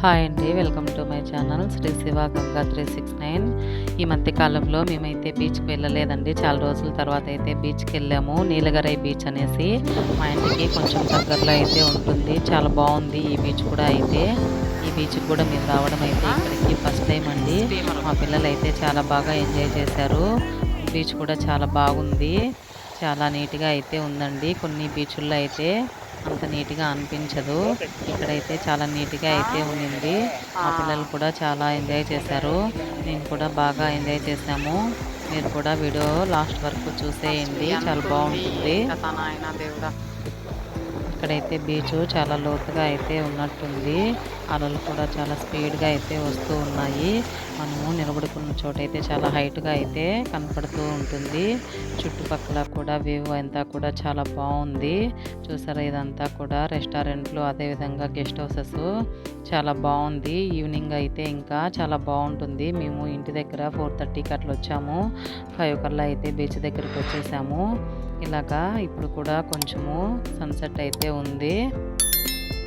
Hi అండి welcome to my channel Sri Siva Ganga three six nine. ఈ మధ్యకాలంలో మేమైతే బీచ్కి వెళ్ళలేదండి. చాలా రోజుల తర్వాత అయితే బీచ్కి వెళ్ళాము నీలగరై బీచ్ అనేసి. మా ఇంటికి కొంచెం దగ్గరలో అయితే ఉంటుంది. చాలా బాగుంది ఈ బీచ్ కూడా అయితే. ఈ బీచ్కి కూడా మేము రావడం అయితే ఇక్కడికి ఫస్ట్ టైం అండి. మా పిల్లలు అయితే చాలా బాగా ఎంజాయ్ చేశారు. బీచ్ కూడా చాలా బాగుంది. చాలా నీట్గా అయితే ఉందండి. కొన్ని బీచ్ల్లో అయితే అంత నీట్గా అనిపించదు. ఇక్కడైతే చాలా నీట్గా అయితే ఉండింది. మా పిల్లలు కూడా చాలా ఎంజాయ్ చేశారు. నేను కూడా బాగా ఎంజాయ్ చేశాము. మీరు కూడా వీడియో లాస్ట్ వరకు చూసేయండి. చాలా బాగుంటుంది. ఇక్కడైతే బీచ్ చాలా లోతుగా అయితే ఉన్నట్టుంది. అలలు కూడా చాలా స్పీడ్గా అయితే వస్తూ ఉన్నాయి. మనము నిలబడుకున్న చోట అయితే చాలా హైట్గా అయితే కనపడుతూ ఉంటుంది. చుట్టుపక్కల కూడా వ్యూ అంతా కూడా చాలా బాగుంది చూసారా ఇదంతా కూడా రెస్టారెంట్లు అదేవిధంగా గెస్ట్ హౌసెస్ చాలా బాగుంది ఈవినింగ్ అయితే ఇంకా చాలా బాగుంటుంది మేము ఇంటి దగ్గర ఫోర్ థర్టీకి అట్లా వచ్చాము. ఫైవ్ కల్లా అయితే బీచ్ దగ్గరికి వచ్చేసాము. ఇలాగా ఇప్పుడు కూడా కొంచెము సన్సెట్ అయితే ఉంది.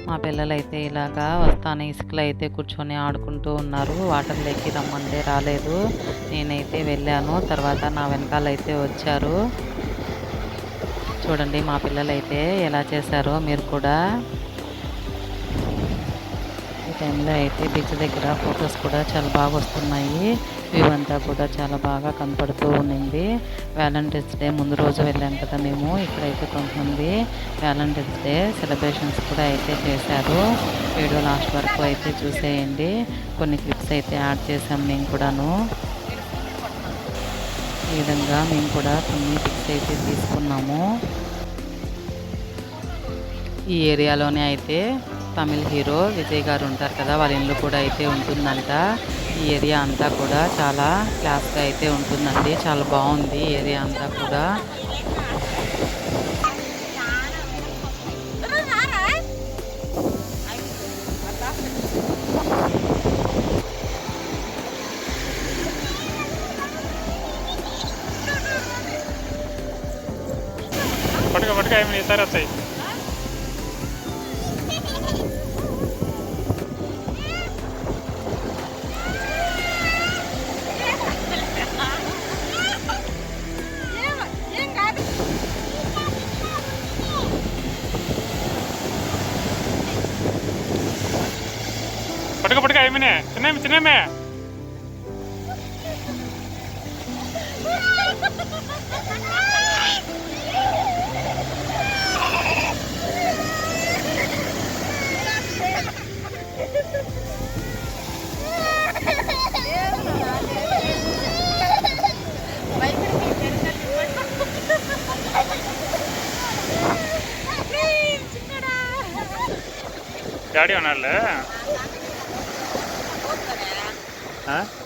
మా పిల్లలు అయితే ఇలాగా వస్తాను ఇసుకలో అయితే కూర్చొని ఆడుకుంటూ ఉన్నారు. వాటర్లోకి రమ్మంటే రాలేదు. నేనైతే వెళ్ళాను. తర్వాత నా వెనకాల అయితే వచ్చారు. చూడండి మా పిల్లలు అయితే ఎలా చేశారో మీరు కూడా. ఈ టైంలో అయితే బీచ్ దగ్గర ఫొటోస్ కూడా చాలా బాగా వస్తున్నాయి. వ్యూ అంతా కూడా చాలా బాగా కనపడుతూ ఉండింది. వ్యాలంటైన్స్ డే ముందు రోజు వెళ్ళాం కదా మేము. ఇక్కడైతే కొంతమంది వ్యాలంటైన్స్ డే సెలబ్రేషన్స్ కూడా అయితే చేశారు. వీడియో లాస్ట్ వరకు అయితే చూసేయండి. కొన్ని క్లిప్స్ అయితే యాడ్ చేసాం మేము కూడాను. ఈ విధంగా మేము కూడా కొన్ని పిక్స్ అయితే తీసుకున్నాము. ఈ ఏరియాలోనే అయితే తమిళ్ హీరో విజయ్ గారు ఉంటారు కదా వాళ్ళ ఇల్లు కూడా అయితే ఉంటుందంట. ఈ ఏరియా అంతా కూడా చాలా క్లాస్గా అయితే ఉంటుందండి. చాలా బాగుంది ఏరియా అంతా కూడా. పట్టుకో పట్టుకో ఏమి ఈసారి వస్తాయి పట్టుకో పట్టుకో ఏమినే చిన్నమి చిన్నమే డాడీ ఉన్నాళ్ళు ఆ?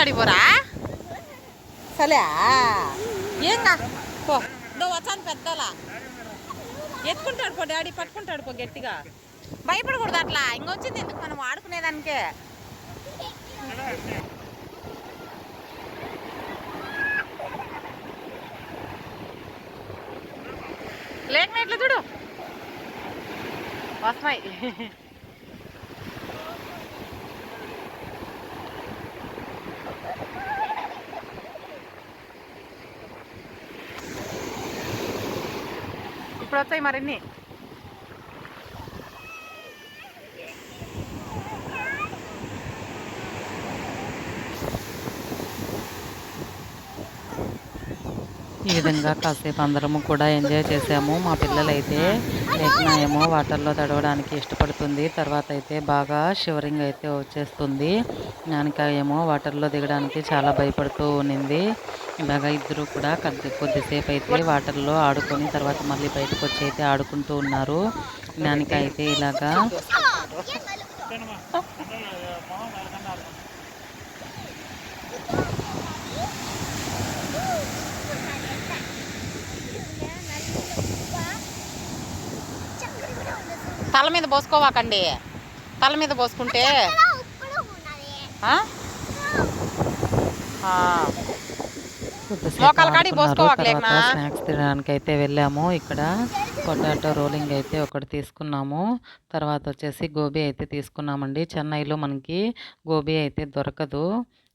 కాడికి పోరా సలే. ఏంగా పో. నువ్వు వచ్చాను పెద్దలా ఎత్తుకుంటాడు పో డాడీ పట్టుకుంటాడు పో గట్టిగా. భయపడకూడదు అట్లా. ఇంకొచ్చింది ఎందుకు మనం ఆడుకునేదానికే లేకనట్లు చూడు. వస్తున్నాయి. ఇప్పుడు వస్తాయి మరిన్ని విధంగా కాసేపు అందరము కూడా ఎంజాయ్ చేసాము. మా పిల్లలైతే లేఖన ఏమో వాటర్లో తడవడానికి ఇష్టపడుతుంది. తర్వాత అయితే బాగా షివరింగ్ అయితే వచ్చేస్తుంది. నానిక ఏమో వాటర్లో దిగడానికి చాలా భయపడుతూ ఉన్నింది. ఇలాగ ఇద్దరు కూడా కొద్ది కొద్దిసేపు అయితే వాటర్లో ఆడుకొని తర్వాత మళ్ళీ బయటకు వచ్చి అయితే ఆడుకుంటూ ఉన్నారు. జ్ఞానిక అయితే ఇలాగా తల మీద పోసుకోవాకండి. తల మీద పోసుకుంటే మోకాల? స్నాక్స్ తినడానికి అయితే వెళ్ళాము. ఇక్కడ పొటాటో రోలింగ్ అయితే ఒకటి తీసుకున్నాము. తర్వాత వచ్చేసి గోబీ అయితే తీసుకున్నామండి. చెన్నైలో మనకి గోబీ అయితే దొరకదు.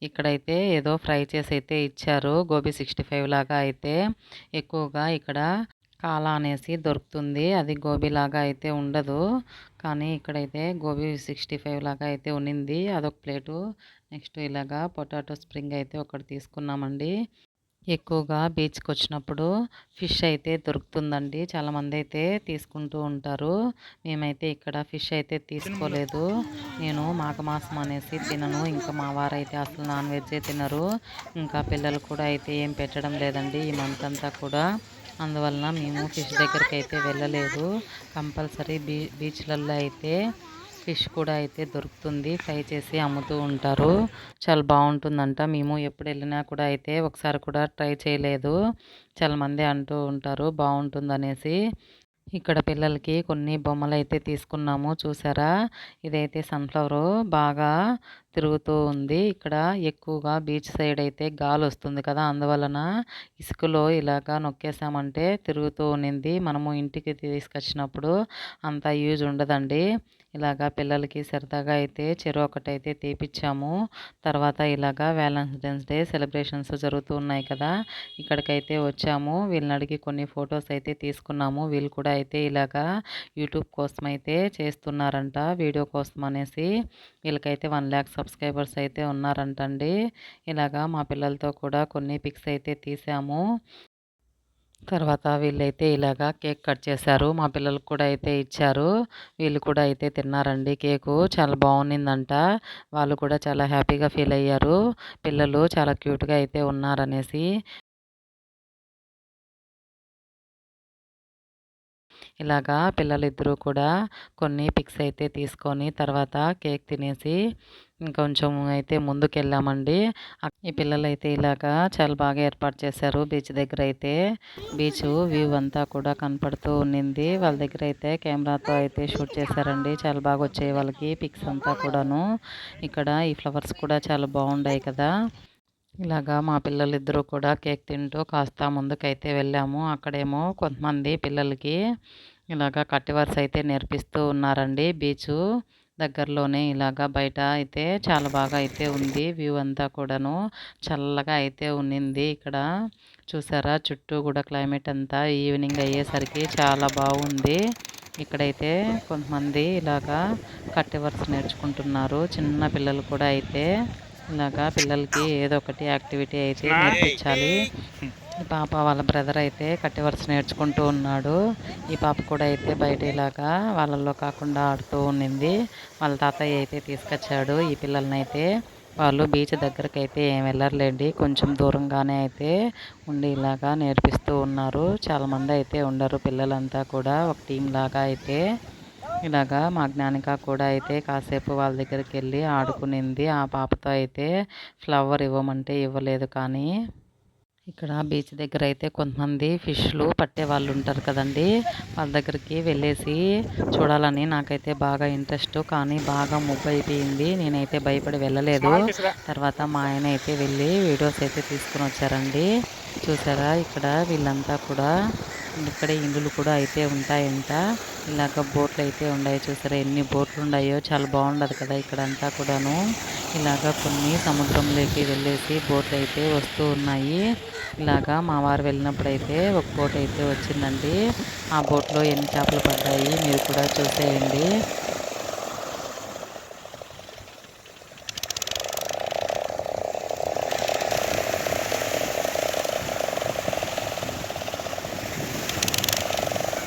ఇక్కడైతే ఏదో ఫ్రై చేసి అయితే ఇచ్చారు. గోబీ సిక్స్టీ ఫైవ్ లాగా అయితే ఎక్కువగా ఇక్కడ కాలా అనేసి దొరుకుతుంది. అది గోబీ లాగా అయితే ఉండదు. కానీ ఇక్కడైతే గోబీ సిక్స్టీ ఫైవ్ లాగా అయితే ఉన్నింది. అదొక ప్లేటు. నెక్స్ట్ ఇలాగా పొటాటో స్ప్రింగ్ అయితే ఒకటి తీసుకున్నామండి. ఎక్కువగా బీచ్కి వచ్చినప్పుడు ఫిష్ అయితే దొరుకుతుందండి. చాలామంది అయితే తీసుకుంటూ ఉంటారు. మేమైతే ఇక్కడ ఫిష్ అయితే తీసుకోలేదు. నేను మాఘమాసం అనేసి తినను. ఇంకా మా వారైతే అసలు నాన్ వెజ్జే తినరు. ఇంకా పిల్లలు కూడా అయితే ఏం పెట్టడం లేదండి ఈ మంత్ అంతా కూడా. అందువలన మేము ఫిష్ దగ్గరికి అయితే వెళ్ళలేదు. కంపల్సరీ బీ బీచ్లలో అయితే ఫిష్ కూడా అయితే దొరుకుతుంది. ఫ్రై చేసి అమ్ముతూ ఉంటారు. చాలా బాగుంటుందంట. మేము ఎప్పుడు వెళ్ళినా కూడా అయితే ఒకసారి కూడా ట్రై చేయలేదు. చాలా మంది అంటూ ఉంటారు బాగుంటుందనేసి. ఇక్కడ పిల్లలకి కొన్ని బొమ్మలు అయితే తీసుకున్నాము. చూసారా? ఇదైతే సన్ఫ్లవర్. బాగా తిరుగుతూ ఉంది. ఇక్కడ ఎక్కువగా బీచ్ సైడ్ అయితే గాలి వస్తుంది కదా! అందువలన ఇసుకలో ఇలాగా నొక్కేసామంటే తిరుగుతూ ఉన్నింది మనము ఇంటికి తీసుకొచ్చినప్పుడు అంత యూజ్ ఉండదండి. ఇలాగా పిల్లలకి సరదాగా అయితే చెరు ఒకటైతే తీపిచ్చాము. తర్వాత ఇలాగా వ్యాలంటైన్స్ డే సెలబ్రేషన్స్ జరుగుతూ ఉన్నాయి కదా. ఇక్కడికైతే వచ్చాము. వీళ్ళని అడిగి కొన్ని ఫొటోస్ అయితే తీసుకున్నాము. వీళ్ళు కూడా అయితే ఇలాగా యూట్యూబ్ కోసం అయితే చేస్తున్నారంట. వీడియో కోసం అనేసి వీళ్ళకైతే వన్ ల్యాక్ సబ్స్క్రైబర్స్ అయితే ఉన్నారంటండి. ఇలాగా మా పిల్లలతో కూడా కొన్ని పిక్స్ అయితే తీసాము. తర్వాత వీళ్ళైతే ఇలాగా కేక్ కట్ చేశారు. మా పిల్లలకు కూడా అయితే ఇచ్చారు. వీళ్ళు కూడా అయితే తిన్నారండి. కేకు చాలా బాగుండిందంట. వాళ్ళు కూడా చాలా హ్యాపీగా ఫీల్ అయ్యారు. పిల్లలు చాలా క్యూట్గా అయితే ఉన్నారనేసి. ఇలాగా పిల్లలిద్దరూ కూడా కొన్ని పిక్స్ అయితే తీసుకొని తర్వాత కేక్ తినేసి ఇంకొంచెం అయితే ముందుకు వెళ్ళామండి ఈ పిల్లలు అయితే ఇలాగా చాలా బాగా ఏర్పాటు చేశారు. బీచ్ దగ్గర అయితే బీచ్ వ్యూ అంతా కూడా కనపడుతూ ఉన్నింది. వాళ్ళ దగ్గర అయితే కెమెరాతో అయితే షూట్ చేశారండి. చాలా బాగా వచ్చాయి వాళ్ళకి పిక్స్ అంతా కూడాను. ఇక్కడ ఈ ఫ్లవర్స్ కూడా చాలా బాగున్నాయి కదా. ఇలాగా మా పిల్లలిద్దరూ కూడా కేక్ తింటూ కాస్త ముందుకైతే వెళ్ళాము. అక్కడేమో కొంతమంది పిల్లలకి ఇలాగా కట్టివర్స్ అయితే నేర్పిస్తూ ఉన్నారండి బీచ్. దగ్గరలోనే ఇలాగా బయట అయితే చాలా బాగా అయితే ఉంది. వ్యూ అంతా కూడాను చల్లగా అయితే ఉన్నింది ఇక్కడ. చూసారా? చుట్టూ కూడా క్లైమేట్ అంతా ఈవినింగ్ అయ్యేసరికి చాలా బాగుంది. ఇక్కడైతే కొంతమంది ఇలాగా కట్టెవర్స్ నేర్చుకుంటున్నారు. చిన్న పిల్లలు కూడా అయితే ఇలాగా పిల్లలకి ఏదో ఒకటి యాక్టివిటీ అయితే నేర్పించాలి. ఈ పాప వాళ్ళ బ్రదర్ అయితే కట్టెవర్స్ నేర్చుకుంటూ ఉన్నాడు. ఈ పాప కూడా అయితే బయట ఇలాగా వాళ్ళల్లో కాకుండా ఆడుతూ ఉన్నింది వాళ్ళ తాతయ్య అయితే తీసుకొచ్చాడు. ఈ పిల్లల్ని అయితే వాళ్ళు బీచ్ దగ్గరికి అయితే ఏం వెళ్ళర్లేండి. కొంచెం దూరంగానే అయితే ఉండి ఇలాగా నేర్పిస్తూ ఉన్నారు. చాలామంది అయితే ఉండరు. పిల్లలంతా కూడా ఒక టీం లాగా అయితే ఇలాగా మా జ్ఞానిక కూడా అయితే కాసేపు వాళ్ళ దగ్గరికి వెళ్ళి ఆడుకునింది. ఆ పాపతో అయితే ఫ్లవర్ ఇవ్వమంటే ఇవ్వలేదు కానీ ఇక్కడ బీచ్ దగ్గర అయితే కొంతమంది ఫిష్లు పట్టే వాళ్ళు ఉంటారు కదండి. వాళ్ళ దగ్గరికి వెళ్ళేసి చూడాలని నాకైతే బాగా ఇంట్రెస్ట్. కానీ బాగా ముబ్బు అయిపోయింది. నేనైతే భయపడి వెళ్ళలేదు. తర్వాత మా ఆయన అయితే వెళ్ళి వీడియోస్ అయితే తీసుకుని వచ్చారండి. చూసారా? ఇక్కడ వీళ్ళంతా కూడా ఇక్కడ ఇండ్లు కూడా అయితే ఉంటాయంట. ఇలాగ బోట్లు అయితే ఉన్నాయి. చూసారా? ఎన్ని బోట్లు ఉన్నాయో? చాలా బాగుండదు కదా ఇక్కడ అంతా కూడాను. ఇలాగా కొన్ని సముద్రంలోకి వెళ్ళేసి బోట్లు అయితే వస్తూ ఉన్నాయి. ఇలాగా మా వారు వెళ్ళినప్పుడు అయితే ఒక బోట్ అయితే వచ్చిందండి. ఆ బోట్లో ఎన్ని చేపలు పడ్డాయి మీరు కూడా చూసేయండి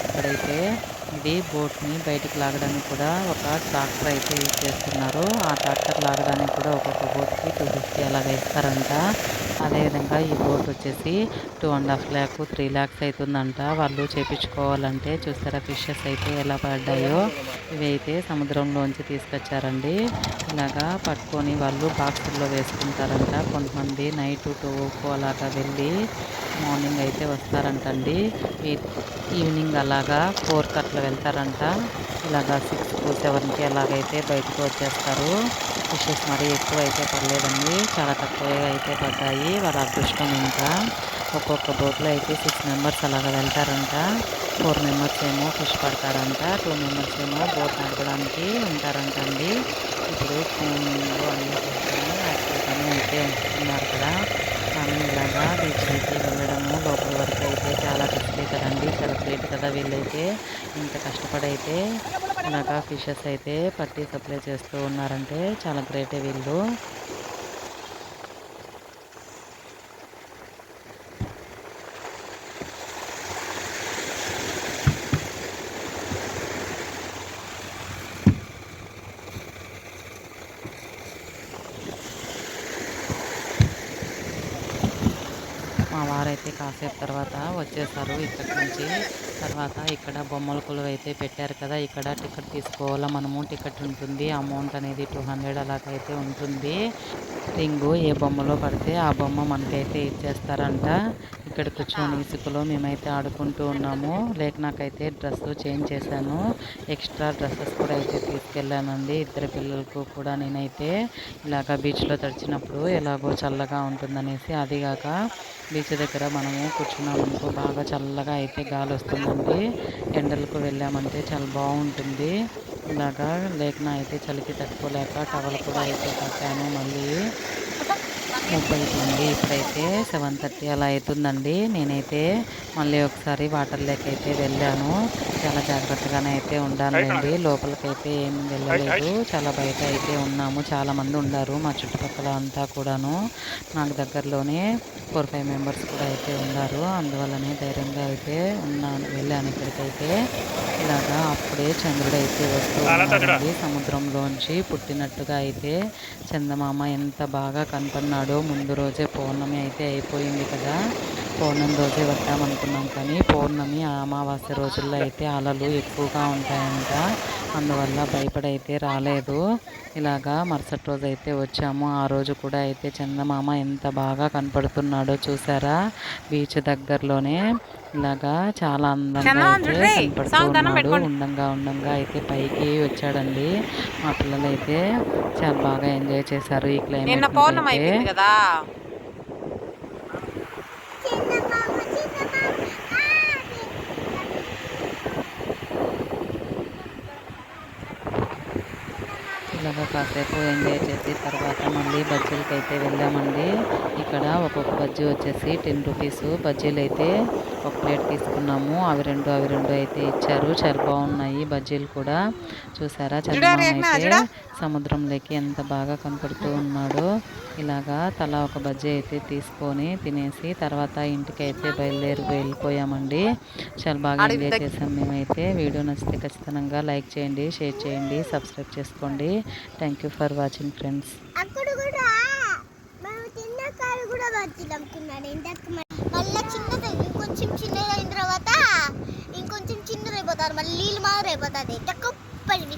ఇక్కడైతే ఇది బోట్ని బయటికి లాగడానికి కూడా ఒక ట్రాక్టర్ అయితే యూజ్ చేస్తున్నారు. ఆ ట్రాక్టర్ లాగడానికి కూడా ఒక్కొక్క బోట్కి టూ ఫిఫ్టీ అలాగ ఇస్తారంట. అదేవిధంగా ఈ బోట్ వచ్చేసి two and half lakh three lakhs అవుతుందంట వాళ్ళు చేపించుకోవాలంటే చూస్తారా ఫిషెస్ అయితే ఎలా పడ్డాయో? ఇవి అయితే సముద్రంలోంచి తీసుకొచ్చారండి. ఇలాగా పట్టుకొని వాళ్ళు బాక్సుల్లో వేసుకుంటారంట. కొంతమంది నైట్ టూకు అలాగా వెళ్ళి మార్నింగ్ అయితే వస్తారంటండి. ఈవినింగ్ అలాగా ఫోర్కి అట్లా వెళ్తారంట. ఇలాగా సిక్స్ టు సెవెన్కి ఎలాగైతే బయటకు వచ్చేస్తారు. ఫిషెస్ మరీ ఎక్కువ అయితే పడలేదండి. చాలా తక్కువ అయితే పడ్డాయి. వాళ్ళ అదృష్టం ఇంకా. ఒక్కొక్క బోట్లో అయితే సిక్స్ మెంబర్స్ అలాగ వెళ్తారంట. ఫోర్ మెంబర్స్ ఏమో ఫిష్ పడతారంట. టూ మెంబర్స్ ఏమో బోట్ నడపడానికి ఉంటారంట అండి ఇప్పుడు ఫోన్లో అన్నీ చూసుకొని యాక్టివ్గానే అయితే ఉంటున్నారు కదా. కానీ ఇలాగా బీచ్లకి వెళ్ళడము లోపల వరకు అయితే చాలా రిస్కే కదండి. చాలా గ్రేట్ కదా వీళ్ళైతే. ఇంత కష్టపడైతే ఇలాగా ఫిషెస్ అయితే పట్టి సప్లై చేస్తూ ఉన్నారంటే చాలా గ్రేటే వీళ్ళు. అయితే కాసేపు తర్వాత వచ్చేసారు ఇక్కడి నుంచి. తర్వాత ఇక్కడ బొమ్మల కొలువు అయితే పెట్టారు కదా ఇక్కడ టికెట్ తీసుకోవాలా మనము టికెట్ ఉంటుంది అమౌంట్ అనేది టూ హండ్రెడ్ అలాగైతే ఉంటుంది. రింగు ఏ బొమ్మలో పడితే ఆ బొమ్మ మనకైతే ఇచ్చేస్తారంట. ఇక్కడ కూర్చొని ఇసుకలో మేమైతే ఆడుకుంటూ ఉన్నాము. లేక నాకైతే డ్రెస్ చేంజ్ చేశాను. ఎక్స్ట్రా డ్రెస్సెస్ కూడా అయితే తీసుకెళ్ళానండి. ఇద్దరు పిల్లలకు కూడా నేనైతే ఇలాగ బీచ్లో తడిచినప్పుడు ఎలాగో చల్లగా ఉంటుందనేసి అదిగాక బీచ్ దగ్గర మనము కూర్చున్నామనుకో బాగా చల్లగా అయితే గాలి వస్తుందండి. ఎండలకు వెళ్ళామంటే చాలా బాగుంటుంది. ఇలాగా లేకనా అయితే చలికి తట్టుకోలేక టవల్ కూడా అయితే కట్టాను మళ్ళీ. ముప్పై అయిపోయింది ఇప్పుడైతే సెవెన్ థర్టీ అలా అవుతుందండి నేనైతే మళ్ళీ ఒకసారి వాటర్ లేక్ అయితే వెళ్ళాను. చాలా జాగ్రత్తగానే అయితే ఉండాలండి లోపలికైతే ఏం వెళ్ళలేదు. చాలా బయట అయితే ఉన్నాము. చాలా మంది ఉన్నారు మా చుట్టుపక్కల అంతా కూడాను. నాకు దగ్గరలోనే ఫోర్ ఫైవ్ మెంబర్స్ కూడా అయితే ఉన్నారు అందువల్లనే ధైర్యంగా అయితే ఉన్నాను వెళ్ళాను ఇక్కడికైతే. ఇలాగా అప్పుడే చంద్రుడు అయితే వస్తూ ఉన్నాడండి. సముద్రంలోంచి పుట్టినట్టుగా అయితే చందమామ ఎంత బాగా కనపడినాడో ముందు రోజే పౌర్ణమి అయితే అయిపోయింది కదా. పౌర్ణమి రోజే వద్దామనుకున్నాం కానీ పౌర్ణమి అమావాస్య రోజుల్లో అయితే అలలు ఎక్కువగా ఉంటాయంట. అందువల్ల భయపడైతే రాలేదు. ఇలాగా మరుసటి రోజు అయితే వచ్చాము. ఆ రోజు కూడా అయితే చందమామ ఎంత బాగా కనపడుతున్నాడో చూసారా? బీచ్ దగ్గరలోనే ఇలాగా చాలా అందంగా అయితే చూడ్రి, కనపడుతూ సాంగ్ దండం ఉన్నాడు. పెట్టుకోండి. ఉండంగా ఉండంగా అయితే పైకి వచ్చాడండి. మా పిల్లలు అయితే చాలా బాగా ఎంజాయ్ చేశారు ఈ క్లైమేట్ అయితే. అయిపోయింది కాసేపు ఎంజాయ్ చేసి తర్వాత మళ్ళీ బజ్జీలకి అయితే వెళ్ళామండి. ఇక్కడ ఒక్కొక్క బజ్జీ వచ్చేసి టెన్ రూపీస్. బజ్జీలు అయితే ఒక ప్లేట్ తీసుకున్నాము. అవి రెండు అవి రెండు అయితే ఇచ్చారు. చాలా బాగున్నాయి బజ్జీలు కూడా. చూసారా? రేఖనా, అయితే. సముద్రంలోకి ఎంత బాగా కనపడుతూ ఉన్నాడో. ఇలాగా తలా ఒక బజ్జీ అయితే తీసుకొని తినేసి తర్వాత ఇంటికి అయితే బయలుదేరి వెళ్ళిపోయామండి. చాలా బాగా ఎంజాయ్ చేసాం మేమైతే. వీడియో నచ్చితే ఖచ్చితంగా లైక్ చేయండి షేర్ చేయండి సబ్స్క్రైబ్ చేసుకోండి. Thank you for watching friends అక్కడ కూడా మళ్ళీ చిన్నది కొంచెం చిన్నగా అయిన తర్వాత ఇంకొంచెం చిన్నదైపోతారు మళ్ళీ నీళ్ళు మాదిరైపోతుంది తక్కువ పడింది